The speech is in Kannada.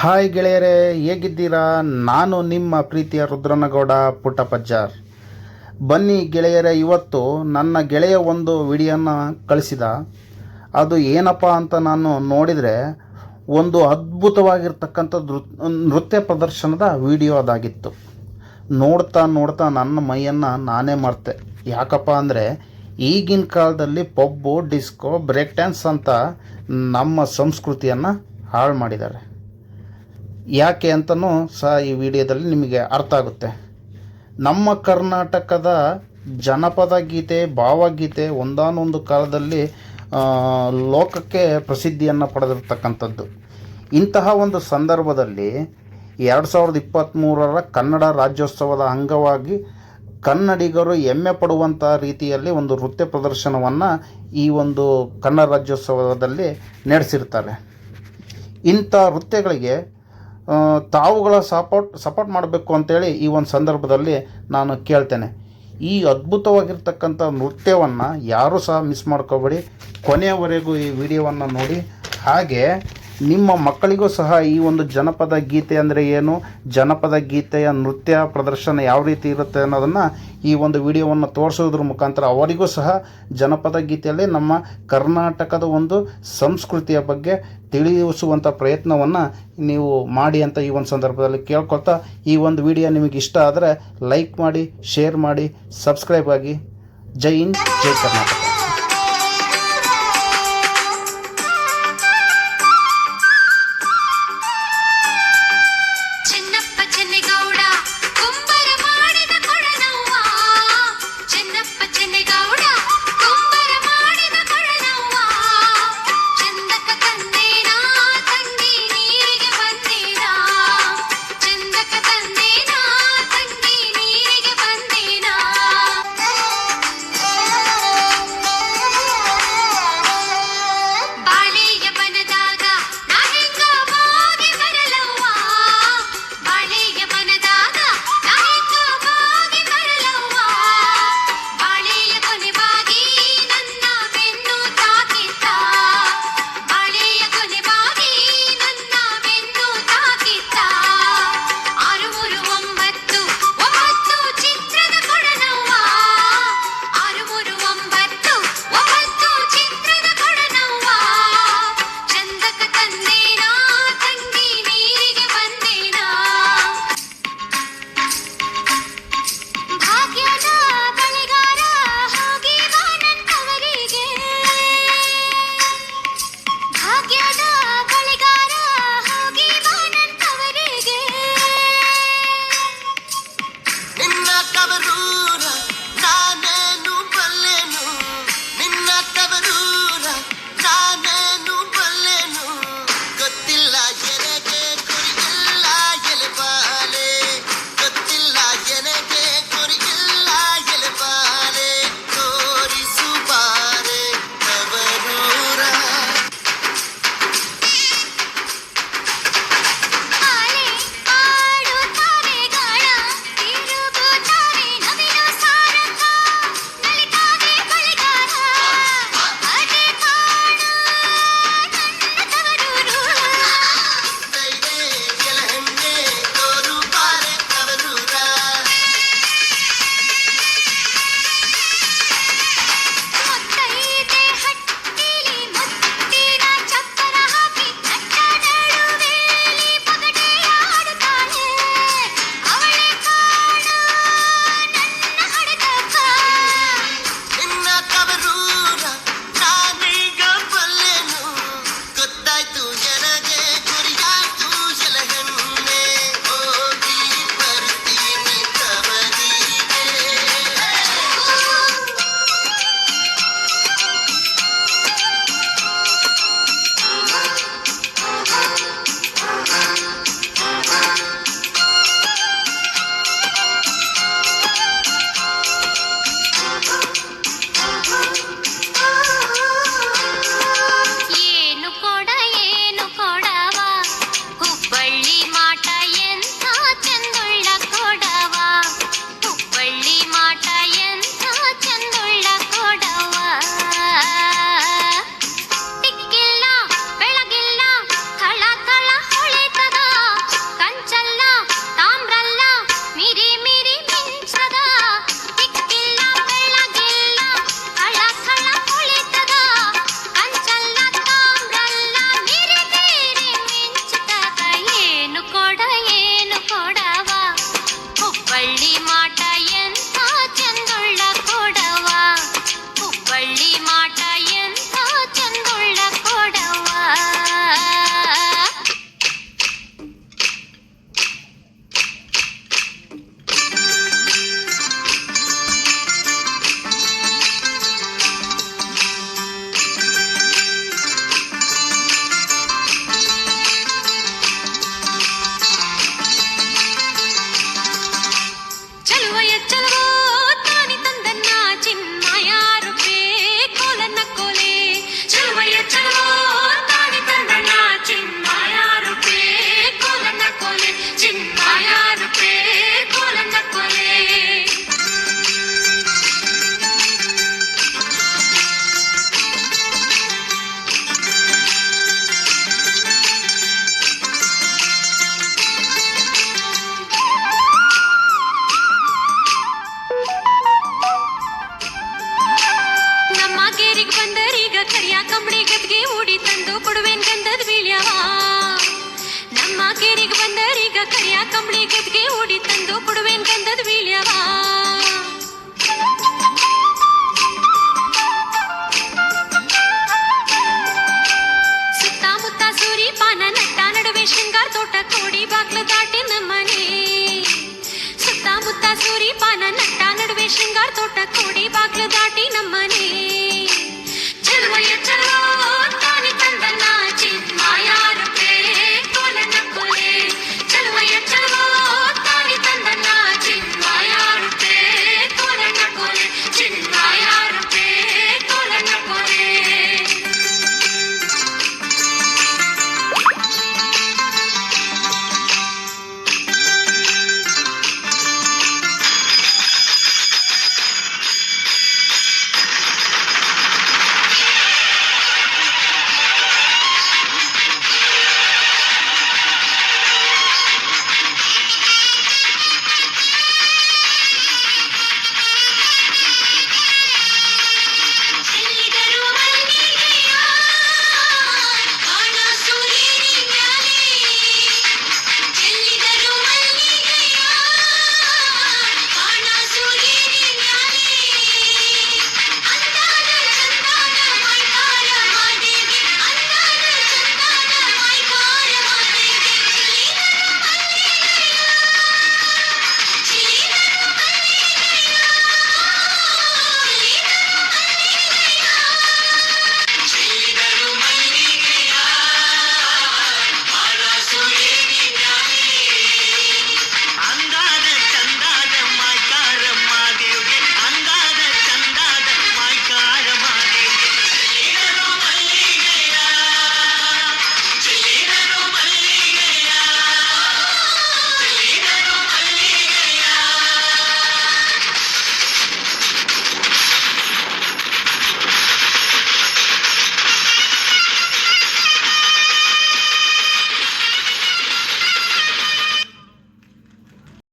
ಹಾಯ್ ಗೆಳೆಯರೇ, ಹೇಗಿದ್ದೀರಾ? ನಾನು ನಿಮ್ಮ ಪ್ರೀತಿಯ ರುದ್ರನಗೌಡ ಪುಟ್ಟಪಜ್ಜಾರ್. ಬನ್ನಿ ಗೆಳೆಯರೇ, ಇವತ್ತು ನನ್ನ ಗೆಳೆಯ ಒಂದು ವಿಡಿಯೋನ ಕಳಿಸಿದ. ಅದು ಏನಪ್ಪ ಅಂತ ನಾನು ನೋಡಿದರೆ, ಒಂದು ಅದ್ಭುತವಾಗಿರ್ತಕ್ಕಂಥ ನೃತ್ಯ ಪ್ರದರ್ಶನದ ವಿಡಿಯೋ ಅದಾಗಿತ್ತು. ನೋಡ್ತಾ ನೋಡ್ತಾ ನನ್ನ ಮೈಯನ್ನು ನಾನೇ ಮರ್ತೆ. ಯಾಕಪ್ಪ ಅಂದರೆ, ಈಗಿನ ಕಾಲದಲ್ಲಿ ಪಬ್ಬು, ಡಿಸ್ಕೋ ಬ್ರೇಕ್ ಡ್ಯಾನ್ಸ್ ಅಂತ ನಮ್ಮ ಸಂಸ್ಕೃತಿಯನ್ನು ಹಾಳು ಮಾಡಿದ್ದಾರೆ. ಯಾಕೆ ಅಂತಲೂ ಸಹ ಈ ವಿಡಿಯೋದಲ್ಲಿ ನಿಮಗೆ ಅರ್ಥ ಆಗುತ್ತೆ. ನಮ್ಮ ಕರ್ನಾಟಕದ ಜನಪದ ಗೀತೆ, ಭಾವಗೀತೆ ಒಂದಾನೊಂದು ಕಾಲದಲ್ಲಿ ಲೋಕಕ್ಕೆ ಪ್ರಸಿದ್ಧಿಯನ್ನು ಪಡೆದಿರ್ತಕ್ಕಂಥದ್ದು. ಇಂತಹ ಒಂದು ಸಂದರ್ಭದಲ್ಲಿ ಎರಡು ಸಾವಿರದ ಇಪ್ಪತ್ತ್ಮೂರರ ಕನ್ನಡ ರಾಜ್ಯೋತ್ಸವದ ಅಂಗವಾಗಿ ಕನ್ನಡಿಗರು ಹೆಮ್ಮೆ ಪಡುವಂಥ ರೀತಿಯಲ್ಲಿ ಒಂದು ನೃತ್ಯ ಪ್ರದರ್ಶನವನ್ನು ಈ ಒಂದು ಕನ್ನಡ ರಾಜ್ಯೋತ್ಸವದಲ್ಲಿ ನಡೆಸಿರ್ತಾರೆ. ಇಂಥ ನೃತ್ಯಗಳಿಗೆ ತಾವುಗಳ ಸಪೋರ್ಟ್ ಸಪೋರ್ಟ್ ಮಾಡಬೇಕು ಅಂತೇಳಿ ಈ ಒಂದು ಸಂದರ್ಭದಲ್ಲಿ ನಾನು ಕೇಳ್ತೇನೆ. ಈ ಅದ್ಭುತವಾಗಿರ್ತಕ್ಕಂಥ ನೃತ್ಯವನ್ನು ಯಾರೂ ಸಹ ಮಿಸ್ ಮಾಡ್ಕೋಬೇಡಿ. ಕೊನೆಯವರೆಗೂ ಈ ವಿಡಿಯೋವನ್ನು ನೋಡಿ. ಹಾಗೆ ನಿಮ್ಮ ಮಕ್ಕಳಿಗೂ ಸಹ ಈ ಒಂದು ಜನಪದ ಗೀತೆ ಅಂದರೆ ಏನು? ಜನಪದ ಗೀತೆಯ ನೃತ್ಯ ಪ್ರದರ್ಶನ ಯಾವ ರೀತಿ ಇರುತ್ತೆ ಅನ್ನೋದನ್ನು ಈ ಒಂದು ವಿಡಿಯೋವನ್ನು ತೋರಿಸೋದ್ರ ಮುಖಾಂತರ ಅವರಿಗೂ ಸಹ ಜನಪದ ಗೀತೆಯಲ್ಲಿ ನಮ್ಮ ಕರ್ನಾಟಕದ ಒಂದು ಸಂಸ್ಕೃತಿಯ ಬಗ್ಗೆ ತಿಳಿಸುವಂಥ ಪ್ರಯತ್ನವನ್ನು ನೀವು ಮಾಡಿ ಅಂತ ಈ ಒಂದು ಸಂದರ್ಭದಲ್ಲಿ ಕೇಳ್ಕೊಳ್ತಾ ಈ ಒಂದು ವಿಡಿಯೋ ನಿಮಗೆ ಇಷ್ಟ ಆದರೆ ಲೈಕ್ ಮಾಡಿ, ಶೇರ್ ಮಾಡಿ, ಸಬ್ಸ್ಕ್ರೈಬ್ ಆಗಿ. ಜೈ ಹಿಂದ್, ಜೈ ಕರ್ನಾಟಕ. ತಂದು ಕೊಡುವೆನ್ ಗಂಧದ ಬೀಳ್ಯವ ನಮ್ಮ ಕೇರಿಗೆ ಬಂದರೀಗ ಕರಿಯ ಕಂಬಳಿ ಗದ್ಗೆ ಓಡಿ ತಂದು ಕೊಡುವೆನ್ ಗಂಧದ ಬೀಳ್ಯವ ಸುತ್ತಮುತ್ತ ಸೂರಿ ಪಾನ ನಟ್ಟ ನಡುವೆ ಶೃಂಗಾರ ತೋಟ ಕೋಡಿ ಬಾಗ್ಲು ದಾಟಿ ನಮ್ಮನೆ ಸುತ್ತಮುತ್ತ ಸೂರಿ ಪಾನ ನಟ್ಟ ನಡುವೆ ಶೃಂಗಾರ ತೋಟ ಕೋಡಿ ಬಾಗ್ಲು ದಾಟಿ ನಮ್ಮನೆ ಚಲುವಯ್ಯ ಚಲೋ